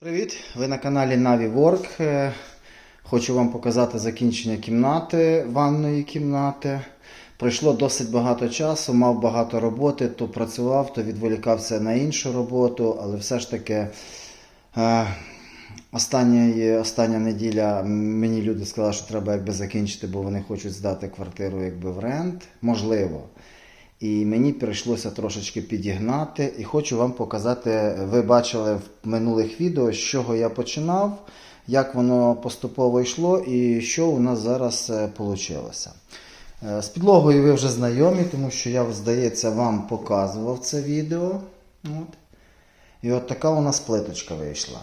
Привіт! Ви на каналі NaviWork. Е, Хочу вам показати закінчення кімнати, ванної кімнати. Пройшло досить багато часу, мав багато роботи, то працював, то відволікався на іншу роботу, але все ж таки е, остання, остання неділя мені люди сказали, що треба якби закінчити, бо вони хочуть здати квартиру якби в рент. Можливо. І мені прийшлося трошечки підігнати. І хочу вам показати, ви бачили в минулих відео, з чого я починав, як воно поступово йшло і що у нас зараз вийшло. З підлогою ви вже знайомі, тому що я, здається, вам показував це відео. От. І от така у нас плиточка вийшла.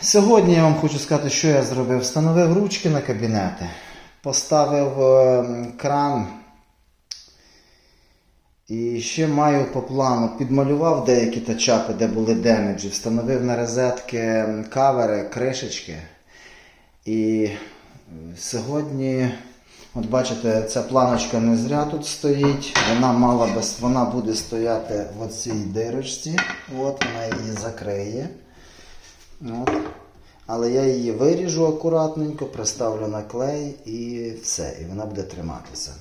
Сьогодні я вам хочу сказати, що я зробив. Встановив ручки на кабінети, поставив е, кран. І ще маю по плану, підмалював деякі тачапи, де були демеджі, встановив на розетки кавери, кришечки. І сьогодні, от бачите, ця планочка не зря тут стоїть. Вона мала би, вона буде стояти в оцій дирочці. От вона її закриє. От. Але я її виріжу акуратненько, приставлю на клей і все, і вона буде триматися.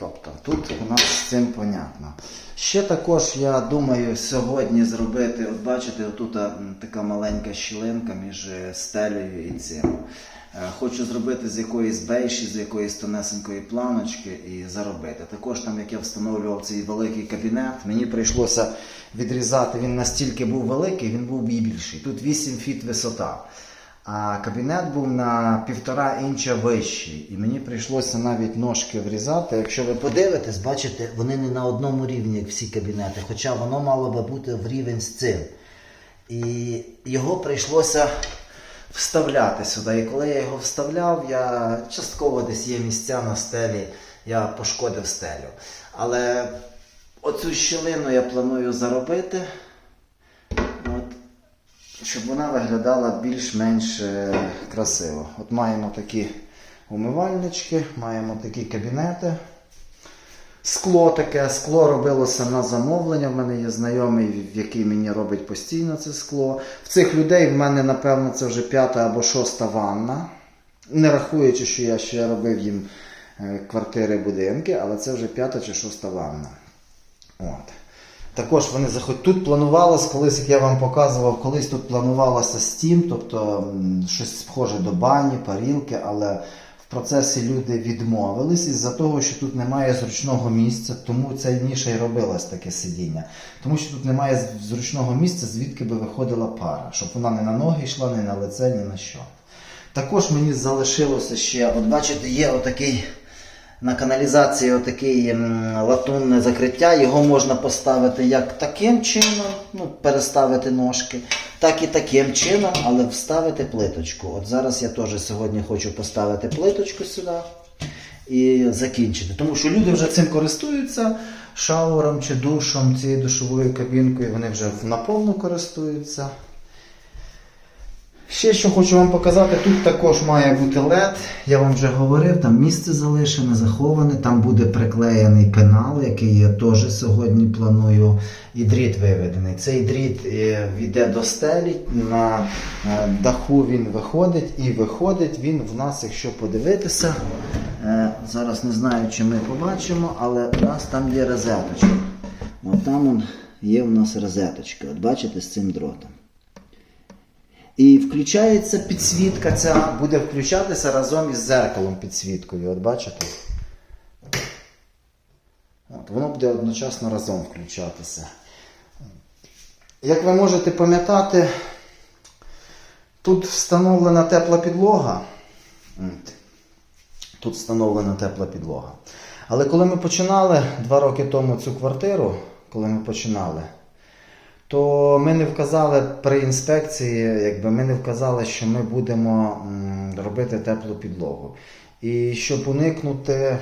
Тобто тут у нас з цим понятно. Ще також я думаю сьогодні зробити, от бачите, отут така маленька щілинка між е, стелею і цим. Е, Хочу зробити з якоїсь бейші, з якоїсь тонесенької планочки і заробити. Також там, як я встановлював цей великий кабінет, мені прийшлося відрізати. Він настільки був великий, він був і більший. Тут 8 фіт висота. А кабінет був на півтора інча вищий, і мені прийшлося навіть ножки врізати. Якщо ви подивитесь, бачите, вони не на одному рівні, як всі кабінети, хоча воно мало би бути в рівень з цим. І його прийшлося вставляти сюди. І коли я його вставляв, я частково десь є місця на стелі, я пошкодив стелю. Але оцю щілину я планую заробити. Щоб вона виглядала більш-менш е, красиво. От маємо такі умивальнички, маємо такі кабінети. Скло таке, скло робилося на замовлення. В мене є знайомий, який мені робить постійно це скло. В цих людей в мене, напевно, це вже п'ята або шоста ванна. Не рахуючи, що я ще робив їм е, квартири, будинки, але це вже п'ята чи шоста ванна. Також вони заход... Тут планувалося, колись, як я вам показував, колись тут планувалося стім, тобто щось схоже до бані, парілки, але в процесі люди відмовились із-за того, що тут немає зручного місця, тому ця ніша й робилась таке сидіння. Тому що тут немає зручного місця, звідки би виходила пара, щоб вона не на ноги йшла, не на лице, ні на що. Також мені залишилося ще, от бачите, є отакий на каналізації отакий латунне закриття. Його можна поставити як таким чином, ну, переставити ножки, так і таким чином, але вставити плиточку. От зараз я теж сьогодні хочу поставити плиточку сюди і закінчити. Тому що люди вже цим користуються шауром чи душом, цією душовою кабінкою, вони вже наповну користуються. Ще що хочу вам показати, тут також має бути LED. Я вам вже говорив, там місце залишене, заховане, там буде приклеєний пенал, який я теж сьогодні планую, і дріт виведений. Цей дріт е, йде до стелі, на е, даху він виходить і виходить він в нас, якщо подивитися. е, Зараз не знаю, чи ми побачимо, але у нас там є розеточка. От там є у нас розеточка. От бачите, з цим дротом. І включається підсвітка, ця буде включатися разом із зеркалом підсвіткою. От бачите? От, воно буде одночасно разом включатися. Як ви можете пам'ятати, тут встановлена тепла підлога. Тут встановлена тепла підлога. Але коли ми починали два роки тому цю квартиру, коли ми починали, то ми не вказали при інспекції, якби ми не вказали, що ми будемо робити теплу підлогу. І щоб уникнути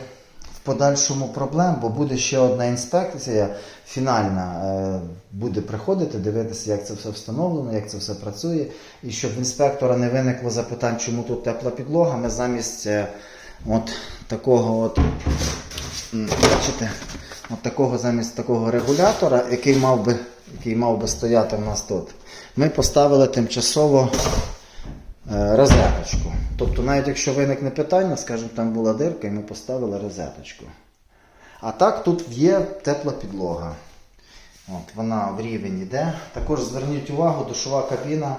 в подальшому проблем, бо буде ще одна інспекція фінальна, е, буде приходити, дивитися, як це все встановлено, як це все працює. І щоб в інспектора не виникло запитань, чому тут тепла підлога, ми замість е, от такого от, бачите, от такого замість такого регулятора, який мав би, який мав би стояти в нас тут, ми поставили тимчасово е, розеточку. Тобто, навіть якщо виникне питання, скажімо, там була дирка, і ми поставили розеточку. А так тут є тепла підлога. От, вона в рівень йде. Також зверніть увагу, душова кабіна.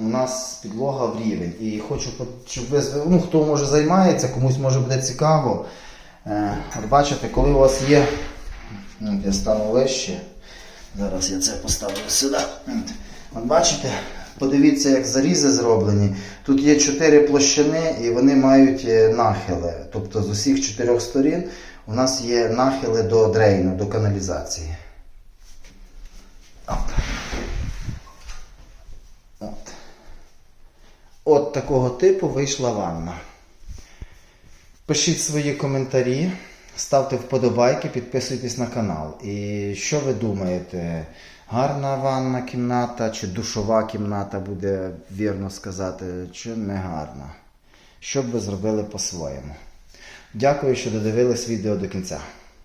У нас підлога в рівень. І хочу, щоб ви ну, хто може займається, комусь може буде цікаво. Е, От бачите, коли у вас є. Я стану вище. Зараз я це поставлю сюди. От. От бачите, подивіться, як зарізи зроблені. Тут є чотири площини і вони мають е, нахили. Тобто з усіх чотирьох сторін у нас є нахили до дрейну, до каналізації. От. От. От такого типу вийшла ванна. Пишіть свої коментарі, ставте вподобайки, підписуйтесь на канал. І що ви думаєте? Гарна ванна кімната чи душова кімната буде вірно сказати, чи не гарна? Що б ви зробили по-своєму? Дякую, що додивились відео до кінця.